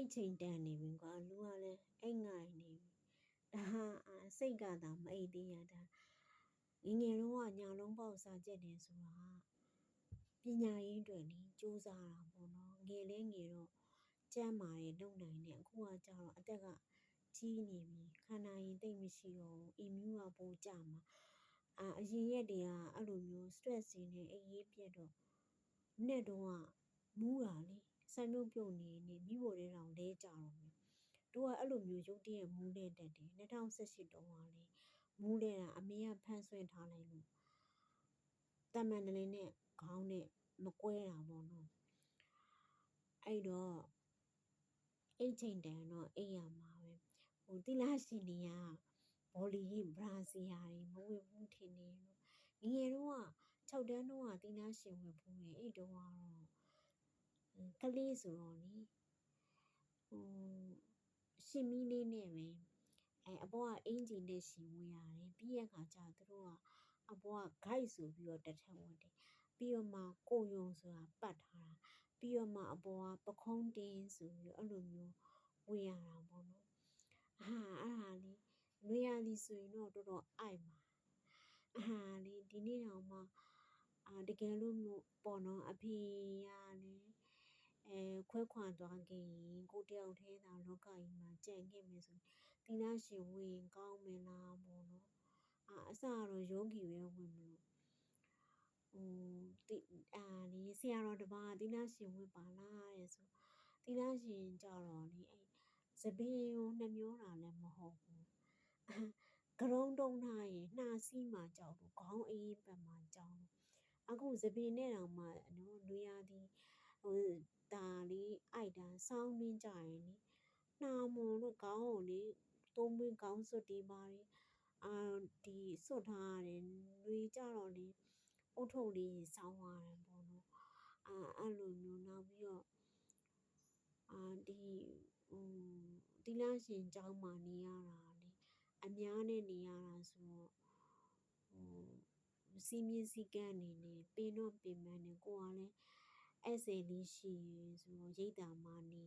အဲ့ချိန်တန်နေပြီကွာလူကလည်းအိတ်ငိုင်နေပြီဒါဟာစိတ်ကသာမအိတ်သေးရတာငငယ်တော့ညာလုံးပေါက်စားကြက်တယ်ဆိုတာပညာရေးအတွက်လေစူးစားတာပေါ့နော်ငယ်လဲငယ်တော့ကြမ်းမာတယ်လုံနိုင်တယ်အခုကကြတော့အသက်ကကြီးနေပြီခန္ဓာရင်တိတ်မရှိတော့ဘူးအီမြူကပိုကြမှာအာအရင်ရက်တည်းကအဲ့လိုမျိုး stress တွေနဲ့အိပ်ရေးပြက်တော့မနေ့တော့ကမူးတာလေ ဆန်ပြုတ်ပြုတ်နေနေမိဖို့တဲတောင်လဲကြတော့မယ်တို့ကအဲ့လိုမျိုးရုတ်တရက်မူးတဲ့တက်တယ်2018တုန်းကလေမူးတဲ့တာအမေကဖန်ဆွင့်ထားလိုက်လို့တမန်တလင်းနဲ့ခေါင်းနဲ့မကွဲတာပေါ့နော်အဲ့တော့အိတ်ချိန်တန်တော့အိတ်ရမှာပဲဟိုတိလာရှင်နေကဘောလီဘရာဇီယာတွေမဝတ်ဘူးထင်နေလို့ငငယ်တော့က6တန်းတော့ကတိလာရှင်ဝတ်ဘူးလေအဲ့တော့ကတော့ ကလေးဆိုတော့လေဟိုရှင်မီလေးနဲ့ပဲအဲအပေါ်ကအင်ဂျင်နဲ့ရှင်ဝင်ရတယ်ပြီးရခါကျသူတို့ကအပေါ်က guide ဆိုပြီးတော့တစ်ထက်ဝင်တယ်ပြီးတော့မှကိုယုံဆိုတာပတ်ထားတာပြီးတော့မှအပေါ်ကပခုံးတင်းဆိုပြီးအဲ့လိုမျိုးဝင်ရတာပေါ့နော်အာအဲ့ဟာလေလွေရသည်ဆိုရင်တော့တော်တော်အိုက်ပါအာလေဒီနေ့တောင်မှအာတကယ်လို့ပေါ့နော်အဖေကလည်းအဲ ခွဲခွာသွားခဲ့ရင်ကိုတယောက်တည်းသာလောကကြီးမှာကြံခဲ့မယ်ဆိုသီလရှင်ဝင်ကောင်းမလားပေါ့နော်အာအစကတော့ယောဂီပဲဝင်မလို့ဟိုတိအာလေဆရာတော်တပါးသီလရှင်ဝင်ပါလားတဲ့ဆိုသီလရှင်ကြတော့လေအဲသပင်ကိုနှမျောတာလည်းမဟုတ်ဘူးကရုံးတုံးထားရင်နှာစီးမှကြောက်လို့ခေါင်းအေးပတ်မှကြောက်လို့အခုသပင်နဲ့တောင်မှနော်လူရသည် ဟိုဒါလေးအိုက်တာစောင်းနှင်းကြရင်လေနှာမွန်လို့ခေါင်းကိုလေသုံးပွင့်ခေါင်းစွပ်တီးပါတယ်အာဒီစွတ်ထားရတယ်လူကြတော့လေအုတ်ထုတ်လေးစောင်းရတယ်ပေါ့နော်အာအဲ့လိုမျိုးနောက်ပြီးတော့အာဒီဟိုတိလရှင်เจ้าမှာနေရတာလေအများနဲ့နေရတာဆိုတော့ဟိုစီမင်းစည်းကမ်းအနေနဲ့ပင်တော့ပင်ပန်းနေကိုကလည်း အဲ့စိလေးရှိရဆိုတော့ရိတ်တာမှနေ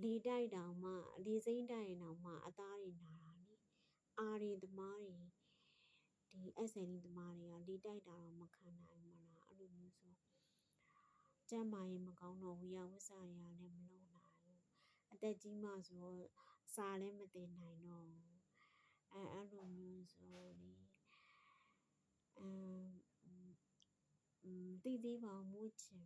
လေတိုက်တောင်မှလေစိမ့်တိုက်ရင်တောင်မှအသားတွေနာတာလေအာတွေသမားတွေဒီအဲ့စိလေးသမားတွေကလေတိုက်တာတော့မခံနိုင်မလားအဲ့လိုမျိုးဆိုကျမ်းမာရင်မကောင်းတော့ဝီရဝစ္စရာလည်းမလုပ်နိုင်ဘူးအသက်ကြီးမှဆိုတော့စာလည်းမတင်နိုင်တော့အဲအဲ့လိုမျိုးဆိုလေအမ် 嗯对地方目前